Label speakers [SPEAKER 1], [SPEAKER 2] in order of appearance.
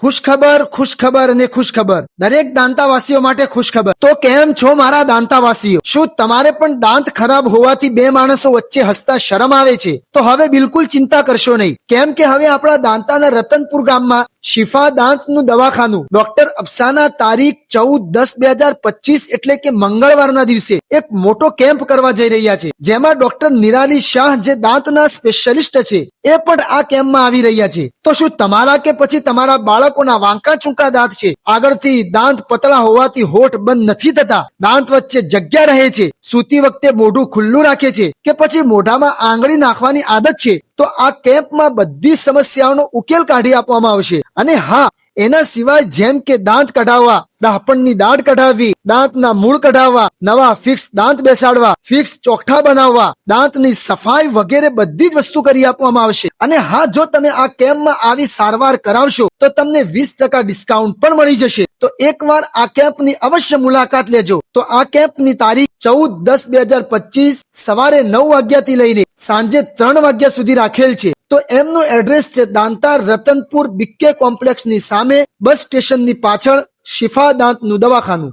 [SPEAKER 1] ખુશખબર ખુશખબર અને ખુશખબર. દરેક દાંતાવાસીઓ માટે ખુશખબર. તો કેમ છો મારા દાંતાવાસીઓ? શું તમારે પણ દાંત ખરાબ હોવાથી બે માણસો વચ્ચે હસતા શરમ આવે છે? તો હવે બિલકુલ ચિંતા કરશો નહીં. કેમ કે હવે આપણા દાંતાના રતનપુર ગામમાં શિફા દાંતનું દવાખાનું. ડોક્ટર અફસાના તારીખ ચૌદ દસ બે હજાર પચીસ એટલે કે મંગળવારના દિવસે એક મોટો કેમ્પ કરવા જઈ રહ્યા છે, જેમાં ડોક્ટર નિરાલી શાહ જે દાંતના સ્પેશિયલિસ્ટ છે, એ પણ આ કેમ્પમાં આવી રહ્યા છે. તો શું તમારા કે પછી તમારા બાળકોના વાંકા ચૂંકા દાંત છે? આગળથી દાંત પતળા હોવાથી હોઠ બંધ નથી થતા. દાંત વચ્ચે જગ્યા રહે છે. સૂતી વખતે મોઢું ખુલ્લું રાખે છે કે પછી મોઢામાં આંગળી નાખવાની આદત છે. તો આ કેમ્પમાં બધી સમસ્યાઓનો ઉકેલ કાઢી આપવામાં આવશે. અને હા, એના સિવાય જેમ કે દાંત કઢાવવા ડાપણની દાઢ કઢાવવી, દાંતના મૂળ કઢાવવા, નવા ફિક્સ દાંત બેસાડવા, ફિક્સ ચોખ્ઠા બનાવવા, દાંતની સફાઈ વગેરે બધી જ વસ્તુ કરી આપવામાં આવશે. અને હા, જો તમે આ કેમ્પમાં આવી સારવાર કરાવશો, તો તમને વીસ ટકા ડિસ્કાઉન્ટ પણ મળી જશે. તો એકવાર આ કેમ્પની અવશ્ય મુલાકાત લેજો. તો આ કેમ્પની તારીખ ચૌદ દસ બે હજાર પચીસ સવારે નવ વાગ્યાથી લઈને સાંજે ત્રણ વાગ્યા સુધી રાખેલ છે. તો એમનું એડ્રેસ છે દાંતા રતનપુર બીકે કોમ્પ્લેક્સની સામે બસ સ્ટેશનની પાછળ શિફા દાંતનું દવાખાનું.